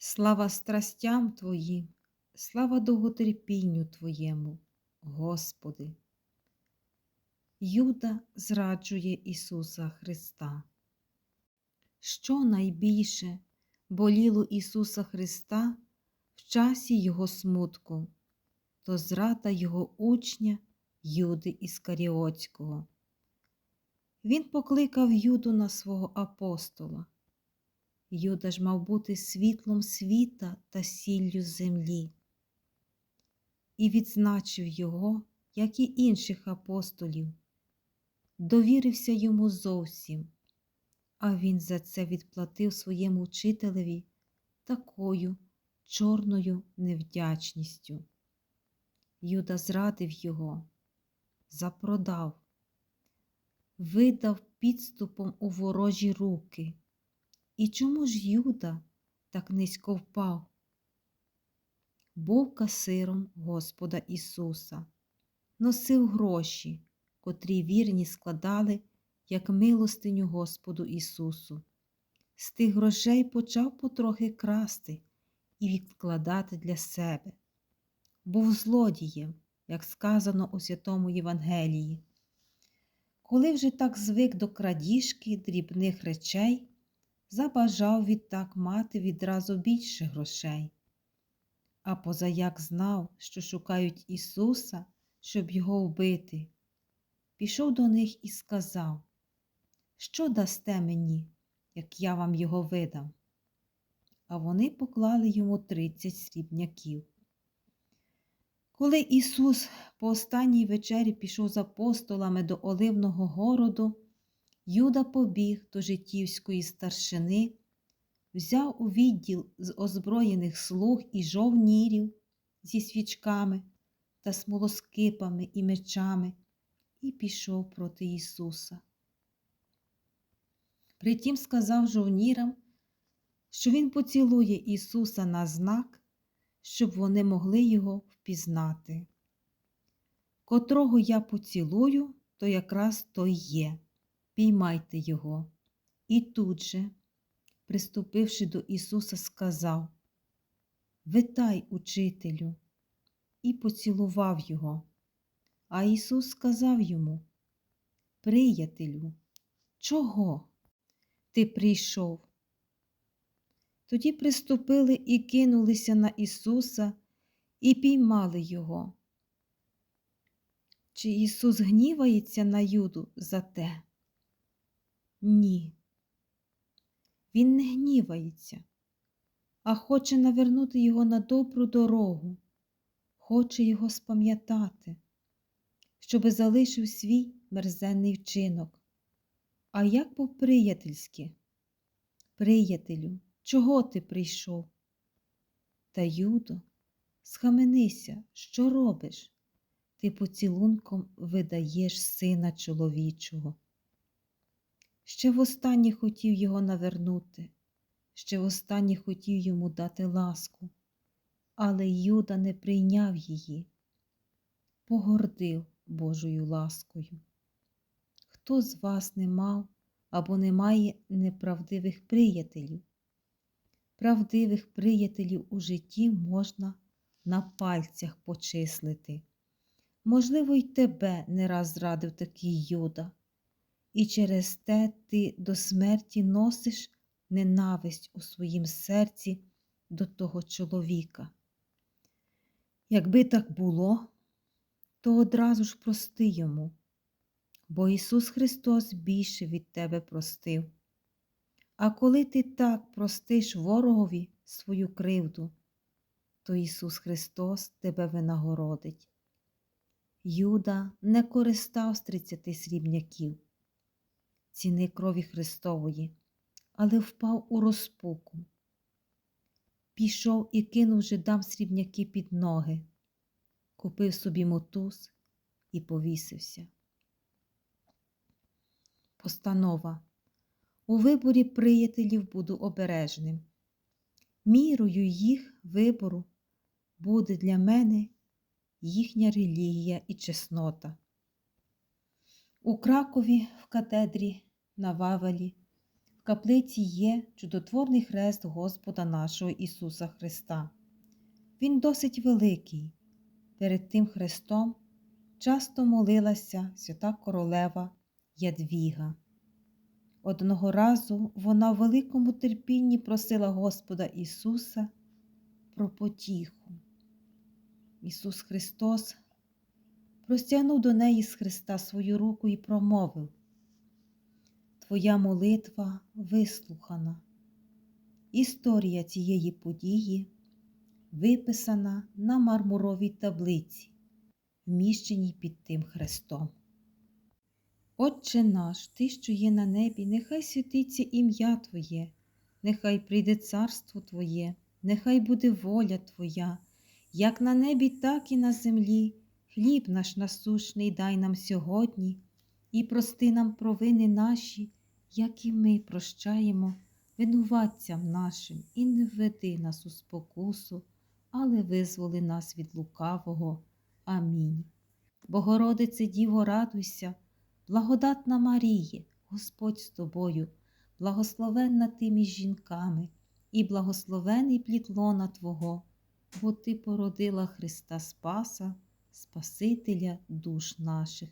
Слава страстям Твоїм, слава довготерпінню Твоєму, Господи. Юда зраджує Ісуса Христа. Що найбільше боліло Ісуса Христа в часі Його смутку, то зрада Його учня Юди Іскаріотського. Він покликав Юду на свого апостола. Юда ж мав бути світлом світа та сіллю землі, і відзначив його, як і інших апостолів, довірився йому зовсім, а він за це відплатив своєму вчителеві такою чорною невдячністю. Юда зрадив його, запродав, видав підступом у ворожі руки. І чому ж Юда так низько впав? Був касиром Господа Ісуса, носив гроші, котрі вірні складали, як милостиню Господу Ісусу. З тих грошей почав потрохи красти і відкладати для себе. Був злодієм, як сказано у Святому Євангелії. Коли вже так звик до крадіжки дрібних речей, забажав відтак мати відразу більше грошей. А позаяк знав, що шукають Ісуса, щоб його вбити, пішов до них і сказав, що дасте мені, як я вам його видам? А вони поклали йому тридцять срібняків. Коли Ісус по останній вечері пішов з апостолами до Оливного городу, Юда побіг до життівської старшини, взяв у відділ з озброєних слуг і жовнірів зі свічками та смолоскипами і мечами і пішов проти Ісуса. Притім сказав жовнірам, що Він поцілує Ісуса на знак, щоб вони могли його впізнати. Котрого я поцілую, то якраз той є піймайте його. І тут же, приступивши до Ісуса, сказав Витай, учителю, і поцілував його. А Ісус сказав йому Приятелю, чого ти прийшов? Тоді приступили і кинулися на Ісуса і піймали Його. Чи Ісус гнівається на Юду за те? Ні. Він не гнівається, а хоче навернути його на добру дорогу, хоче його спам'ятати, щоби залишив свій мерзенний вчинок. А як по-приятельськи? Приятелю, чого ти прийшов? Та, Юдо, схаменися, що робиш? Ти поцілунком видаєш сина чоловічого. Ще востаннє хотів його навернути, ще востаннє хотів йому дати ласку, але Юда не прийняв її, погордив Божою ласкою. Хто з вас не мав або не має неправдивих приятелів? Правдивих приятелів у житті можна на пальцях почислити. Можливо, й тебе не раз зрадив такий Юда і через те ти до смерті носиш ненависть у своїм серці до того чоловіка. Якби так було, то одразу ж прости йому, бо Ісус Христос більше від тебе простив. А коли ти так простиш ворогові свою кривду, то Ісус Христос тебе винагородить. Юда не користав з тридцяти срібняків ціни крові Христової, але впав у розпуку. Пішов і кинув жидам срібняки під ноги, купив собі мотуз і повісився. Постанова. У виборі приятелів буду обережним. Мірою їх вибору буде для мене їхня релігія і чеснота. У Кракові в катедрі на Вавелі, в каплиці є чудотворний хрест Господа нашого Ісуса Христа. Він досить великий. Перед тим хрестом часто молилася свята королева Ядвіга. Одного разу вона в великому терпінні просила Господа Ісуса про потіху. Ісус Христос простягнув до неї з Христа свою руку і промовив Твоя молитва вислухана. Історія цієї події виписана на мармуровій таблиці, вміщеній під тим хрестом. Отче наш, Ти, що є на небі, нехай святиться ім'я Твоє, нехай прийде царство Твоє, нехай буде воля Твоя, як на небі, так і на землі. Хліб наш насушний дай нам сьогодні, і прости нам провини наші, як і ми прощаємо винуватцям нашим, і не введи нас у спокусу, але визволи нас від лукавого. Амінь. Богородице Діво, радуйся, благодатна Маріє, Господь з тобою, благословенна ти між жінками, і благословений плід лона Твого, бо Ти породила Христа Спаса, Спасителя душ наших.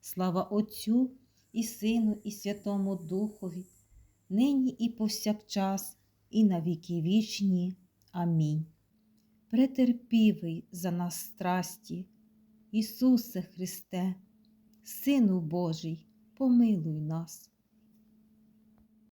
Слава Отцю і Сину, і Святому Духові, нині і повсякчас, і на віки вічні. Амінь. Претерпівий за нас страсті, Ісусе Христе, Сину Божий, помилуй нас.